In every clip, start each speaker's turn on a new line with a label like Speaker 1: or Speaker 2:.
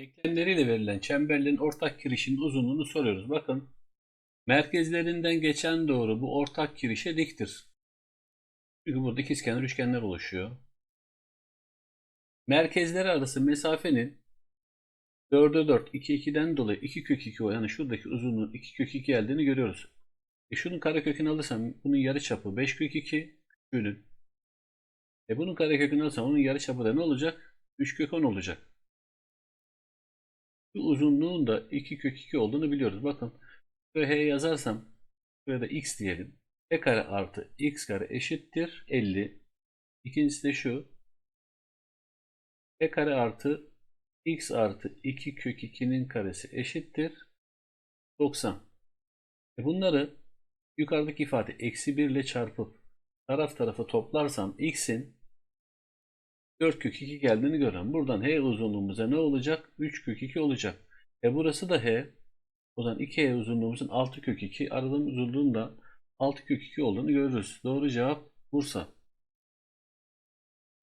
Speaker 1: Denklemleriyle verilen çemberlerin ortak kirişinin uzunluğunu soruyoruz. Bakın merkezlerinden geçen doğru bu ortak kirişe diktir. Çünkü burada ikizkenar üçgenler oluşuyor. Merkezleri arası mesafenin 4'e 4, 2, 2'den dolayı 2 kök 2 o yani şuradaki uzunluğun 2 kök 2 geldiğini görüyoruz. E şunun karekökünü alırsam bunun yarıçapı 5 kök 2 bölün. E bunun karekökünü alırsam onun yarıçapı da ne olacak? 3 kök 10 olacak. Bu uzunluğun da 2 kök 2 olduğunu biliyoruz. Bakın şuraya h yazarsam şuraya x diyelim. e kare artı x kare eşittir 50. İkincisi de şu. e kare artı x artı 2 kök 2'nin karesi eşittir 90. E bunları yukarıdaki ifade eksi 1 ile çarpıp taraf tarafa toplarsam x'in 4 kök 2 geldiğini görüyorum. Buradan h uzunluğumuza ne olacak? 3 kök 2 olacak. E burası da h. O zaman 2h uzunluğumuzun 6 kök 2. Aradığımız uzunluğun da 6 kök 2 olduğunu görürüz. Doğru cevap Bursa.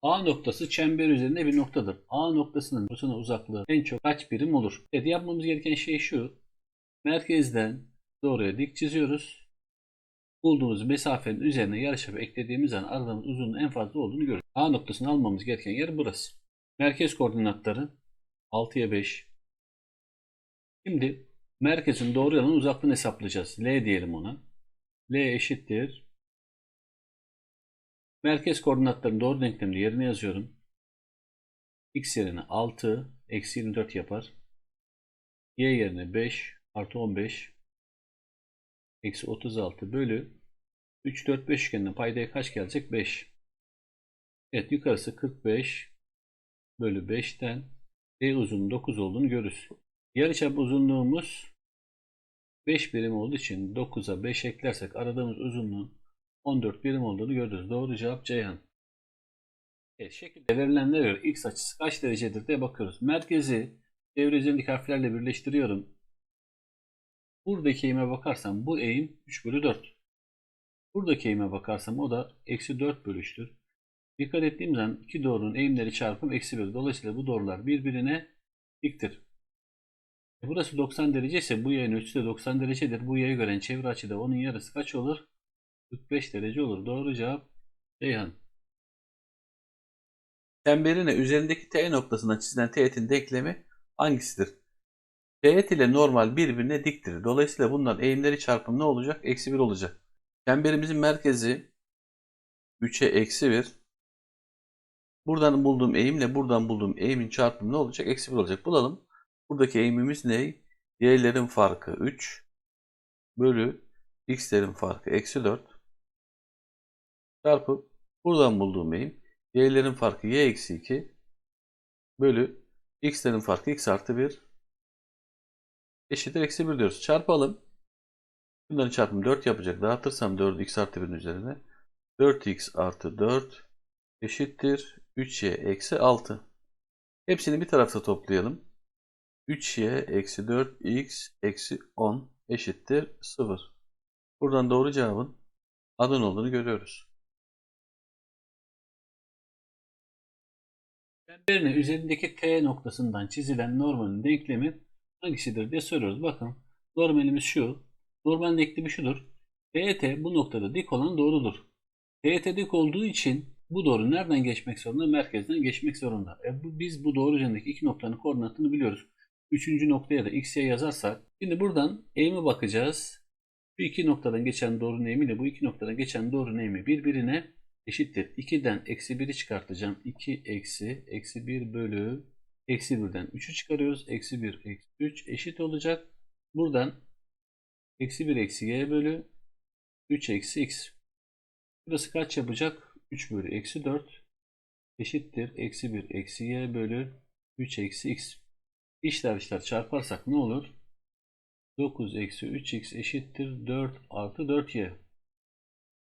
Speaker 1: A noktası çember üzerinde bir noktadır. A noktasının burasına uzaklığı en çok kaç birim olur? Evet yapmamız gereken şey şu. Merkezden doğruya dik çiziyoruz. Bulduğumuz mesafenin üzerine yarıçapı eklediğimiz zaman aradığımız uzunluğun en fazla olduğunu görürüz. A noktasını almamız gereken yer burası. Merkez koordinatları 6'ya 5. Şimdi merkezin doğru yanın uzaklığını hesaplayacağız. L diyelim ona. L eşittir. Merkez koordinatlarının doğru denklemini yerine yazıyorum. X yerine 6 eksi 24 yapar. Y yerine 5 artı 15 eksi 36 bölü 3, 4, 5 üçgeninden paydaya kaç gelecek? 5. Evet yukarısı 45 bölü 5'ten E uzunluğu 9 olduğunu görürüz. Yarıçap uzunluğumuz 5 birim olduğu için 9'a 5 eklersek aradığımız uzunluğun 14 birim olduğunu görürüz. Doğru cevap Ceyhan. Evet, şekilde verilenlere göre x açısı kaç derecedir diye bakıyoruz. Merkezi çevre üzerindeki harflerle birleştiriyorum. Buradaki eğime bakarsam bu eğim 3 bölü 4. Buradaki eğime bakarsam o da eksi 4 bölü 3'tür. Dikkat ettiğim zaman iki doğrunun eğimleri çarpım eksi 1. Dolayısıyla bu doğrular birbirine diktir. E burası 90 derece ise bu yayın ölçüsü de 90 derecedir. Bu yayı gören çevre açıda onun yarısı kaç olur? 45 derece olur. Doğru cevap Ceyhan.
Speaker 2: Çemberine üzerindeki T noktasından çizilen teğetin denklemi hangisidir? Teğet ile normal birbirine diktir. Dolayısıyla bunların eğimleri çarpımı ne olacak? Eksi 1 olacak. Çemberimizin merkezi 3'e eksi 1. Buradan bulduğum eğimle buradan bulduğum eğimin çarpımı ne olacak? Eksi 1 olacak. Bulalım. Buradaki eğimimiz ne? Y'lerin farkı 3 bölü x'lerin farkı eksi 4 çarpı buradan bulduğum eğim y'lerin farkı y eksi 2 bölü x'lerin farkı x artı 1 eşittir eksi 1 diyoruz. Çarpalım. Bunların çarpımı 4 yapacak. Dağıtırsam 4'ü x artı 1'in üzerine 4x artı 4 eşittir 3y eksi 6. Hepsini bir tarafta toplayalım. 3y eksi 4x eksi 10 eşittir 0. Buradan doğru cevabın adın olduğunu görüyoruz.
Speaker 1: Çemberine üzerindeki T noktasından çizilen normalin denklemi hangisidir diye soruyoruz. Bakın normalimiz şu. Normalin denklemi şudur. TET bu noktada dik olan doğrudur. TET dik olduğu için bu doğru nereden geçmek zorunda? Merkezden geçmek zorunda. E bu, biz bu doğru üzerindeki iki noktanın koordinatını biliyoruz. Üçüncü noktaya da x'ye yazarsak. Şimdi buradan eğime bakacağız. Şu iki noktadan geçen doğrunun eğimiyle bu iki noktadan geçen doğrunun eğimi birbirine eşittir. 2'den eksi 1'i çıkartacağım. 2 eksi eksi 1 bölü eksi 1'den 3'ü çıkarıyoruz. Eksi 1 eksi 3 eşit olacak. Buradan eksi 1 eksi y bölü 3 eksi x. Burası kaç yapacak? 3 bölü eksi 4 eşittir. Eksi 1 eksi y bölü 3 eksi x. İşler işler çarparsak ne olur? 9 eksi 3x eşittir 4 artı 4y.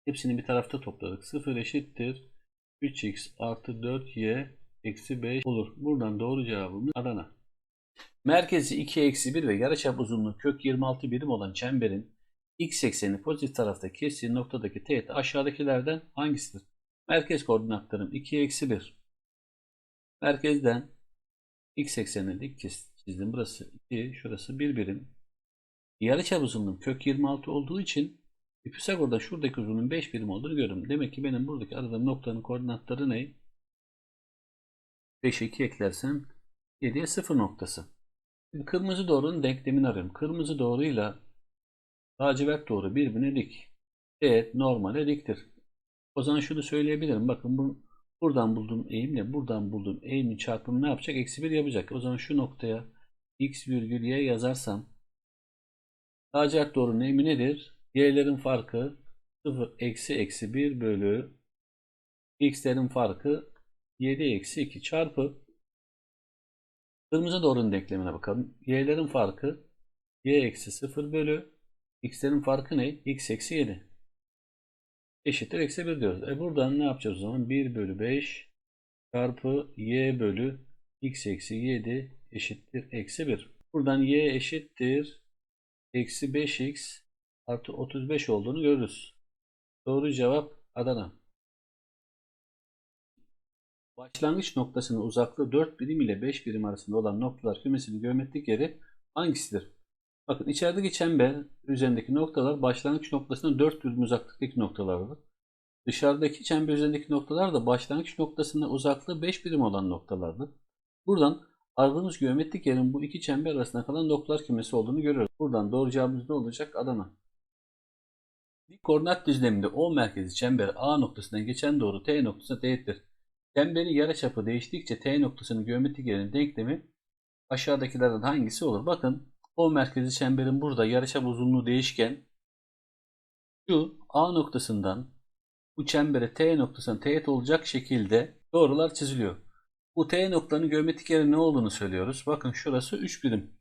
Speaker 1: Hepsini bir tarafta topladık. 0 eşittir 3x artı 4y eksi 5 olur. Buradan doğru cevabımız Adana. Merkezi 2 eksi 1 ve yarıçap uzunluğu kök 26 birim olan çemberin x ekseni pozitif tarafta kestiği noktadaki teğet aşağıdakilerden hangisidir? Merkez koordinatlarım 2 eksi 1. Merkezden x eksenine dik çizdim. Burası 2, şurası 1 birim. Yarıçap uzunluğum kök 26 olduğu için Pisagor'da şuradaki uzunluğun 5 birim olduğunu görüyorum. Demek ki benim buradaki aradığım noktanın koordinatları ne? 5'e 2 eklersem 7'ye 0 noktası. Şimdi kırmızı doğrunun denklemini arıyorum. Kırmızı doğruyla lacivert doğru birbirine dik. Evet normale diktir. O zaman şunu söyleyebilirim. Bakın bu, buradan bulduğum eğimle buradan bulduğum eğimin çarpımı ne yapacak? Eksi 1 yapacak. O zaman şu noktaya x virgül y yazarsam lacivert doğrunun eğimi nedir? Y'lerin farkı 0 eksi eksi 1 bölü x'lerin farkı 7 eksi 2 çarpı kırmızı doğrunun denklemine bakalım. Y'lerin farkı y eksi 0 bölü x'lerin farkı ne? x eksi 7 eşittir eksi 1 diyoruz. E buradan ne yapacağız o zaman? 1 bölü 5 çarpı y bölü x eksi 7 eşittir eksi 1. Buradan y eşittir eksi 5x artı 35 olduğunu görürüz. Doğru cevap Adana. Başlangıç noktasının uzaklığı 4 birim ile 5 birim arasında olan noktalar kümesinin geometrik yeri hangisidir? Bakın içerideki çember üzerindeki noktalar başlangıç noktasının 4 birim uzaklıktaki noktalardır. Dışarıdaki çember üzerindeki noktalar da başlangıç noktasının uzaklığı 5 birim olan noktalardır. Buradan aradığımız geometrik yerin bu iki çember arasında kalan noktalar kümesi olduğunu görüyoruz. Buradan doğru cevabımız ne olacak? Adana. Dik koordinat düzleminde O merkezi çember A noktasından geçen doğru T noktasına teğettir. Çemberin yarıçapı değiştikçe T noktasının geometrik yerinin denklemi aşağıdakilerden hangisi olur? Bakın O merkezi çemberin burada yarıçap uzunluğu değişken şu A noktasından bu çembere T noktasına teğet olacak şekilde doğrular çiziliyor. Bu T noktanın geometrik yeri ne olduğunu söylüyoruz. Bakın şurası 3 birim.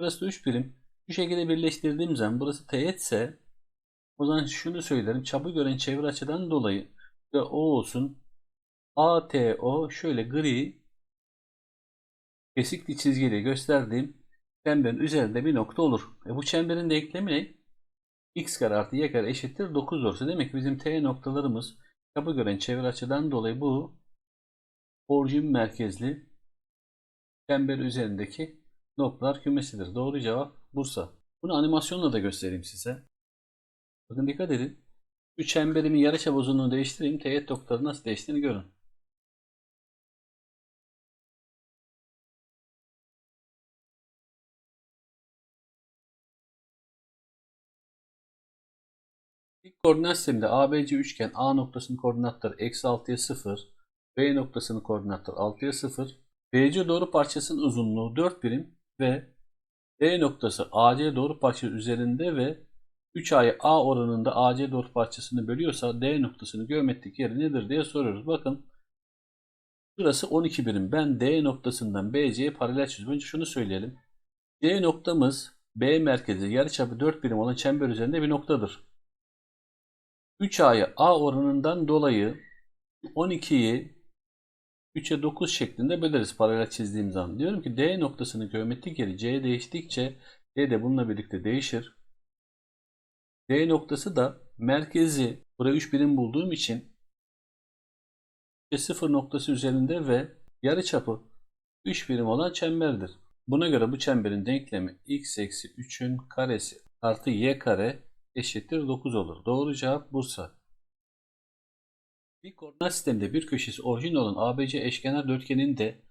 Speaker 1: Burası 3 birim. Bu şekilde birleştirdiğim zaman burası teğetse o zaman şunu söylerim. Çapı gören çevre açıdan dolayı ve O olsun. ATO şöyle gri kesikli çizgiyle gösterdiğim çemberin üzerinde bir nokta olur. E bu çemberin denklemi ne? x kare artı y kare eşittir 9 olursa demek ki bizim t noktalarımız çapı gören çevre açıdan dolayı bu orijin merkezli çember üzerindeki noktalar kümesidir. Doğru cevap Bursa. Bunu animasyonla da göstereyim size. Bakın dikkat edin. Şu çemberimin yarıçap uzunluğunu değiştireyim. Teğet noktaları nasıl değiştiğini görün. İlk koordinat sisteminde ABC üçgen A noktasının koordinatları eksi 6'ya 0, B noktasının koordinatları 6'ya 0, BC doğru parçasının uzunluğu 4 birim ve D noktası AC doğru parça üzerinde ve 3A'yı A oranında AC doğru parçasını bölüyorsa D noktasının geometrik yeri nedir diye soruyoruz. Bakın burası 12 birim. Ben D noktasından BC'ye paralel çiziyorum. Önce şunu söyleyelim. D noktamız B merkezi yarıçapı 4 birim olan çember üzerinde bir noktadır. 3A'yı A oranından dolayı 12'yi 3'e 9 şeklinde böleriz paralel çizdiğim zaman. Diyorum ki D noktasının geometrik yeri C değiştikçe D de bununla birlikte değişir. D noktası da merkezi buraya 3 birim bulduğum için 0 noktası üzerinde ve yarıçapı 3 birim olan çemberdir. Buna göre bu çemberin denklemi x eksi 3'ün karesi artı y kare eşittir 9 olur. Doğru cevap Bursa. Bir koordinat sisteminde bir köşesi orijin olan ABC eşkenar dörtgenin de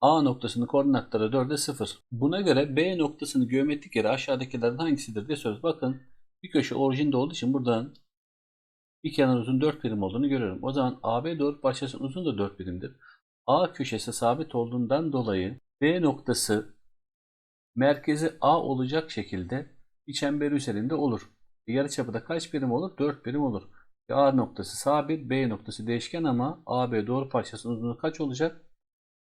Speaker 1: A noktasının koordinatları 4'e 0. Buna göre B noktasının geometrik yeri aşağıdakilerden hangisidir diye soruyoruz. Bakın bir köşe orijinde olduğu için buradan bir kenar uzun 4 birim olduğunu görüyorum. O zaman AB doğru parçasının uzun da 4 birimdir. A köşesi sabit olduğundan dolayı B noktası merkezi A olacak şekilde bir çember üzerinde olur. Yarıçapı da kaç birim olur? 4 birim olur. A noktası sabit, B noktası değişken ama AB doğru parçasının uzunluğu kaç olacak?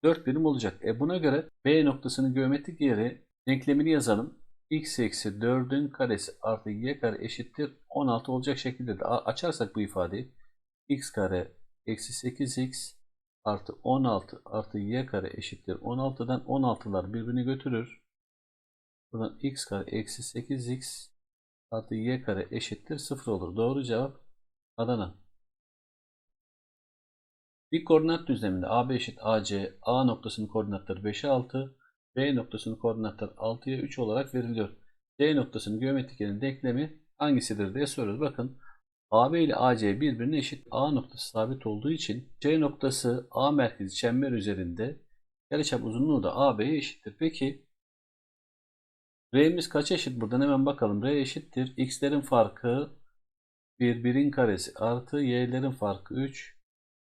Speaker 1: 4 birim olacak. E buna göre B noktasının geometrik yeri denklemini yazalım. x eksi 4'ün karesi artı y kare eşittir 16 olacak şekilde de açarsak bu ifadeyi x kare eksi 8x artı 16 artı y kare eşittir 16'dan 16'lar birbirini götürür. Buradan x kare eksi 8x artı y kare eşittir 0 olur. Doğru cevap Adana. Bir koordinat düzleminde AB eşit AC, A noktasının koordinatları 5'e 6, B noktasının koordinatları 6'ya 3 olarak veriliyor. C noktasının geometrik yerin denklemi hangisidir diye soruyoruz. Bakın AB ile AC birbirine eşit. A noktası sabit olduğu için C noktası A merkezi çember üzerinde yarıçap uzunluğu da AB'ye eşittir. Peki R'miz kaça eşit? Buradan hemen bakalım. R eşittir. X'lerin farkı 1, 1'in karesi artı y'lerin farkı 3.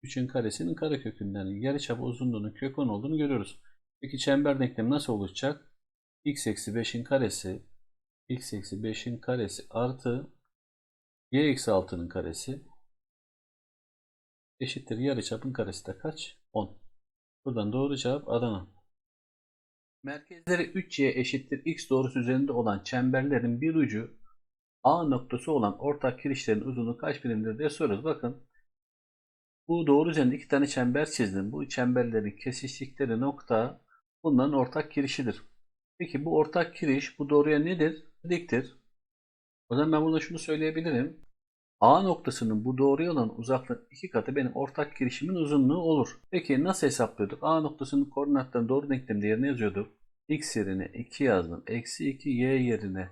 Speaker 1: 3'ün karesinin karekökünden yarıçap uzunluğunun kök 10 olduğunu görüyoruz. Peki çember denklemi nasıl oluşacak? x eksi 5'in karesi x eksi 5'in karesi artı y eksi 6'nın karesi eşittir yarıçapın karesi de kaç? 10. Buradan doğru cevap Adana. Merkezleri 3y eşittir x doğrusu üzerinde olan çemberlerin bir ucu A noktası olan ortak kirişlerin uzunluğu kaç birimdir diye soruyoruz. Bakın bu doğru üzerinde iki tane çember çizdim. Bu çemberlerin kesiştikleri nokta bunların ortak kirişidir. Peki bu ortak kiriş bu doğruya nedir? Diktir. O zaman ben burada şunu söyleyebilirim. A noktasının bu doğruya olan uzaklığın iki katı benim ortak kirişimin uzunluğu olur. Peki nasıl hesaplıyorduk? A noktasının koordinatlarını doğru denklem yerine yazıyorduk. X yerine 2 yazdım. Eksi 2 Y yerine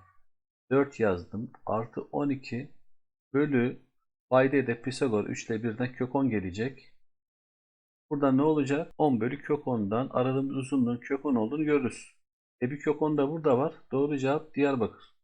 Speaker 1: 4 yazdım. Artı 12 bölü payda de Pisagor 3 ile 1'den kök 10 gelecek. Burada ne olacak? 10 bölü kök 10'dan aradığımız uzunluğun kök 10 olduğunu görürüz. E bir kök 10 da burada var. Doğru cevap Diyarbakır.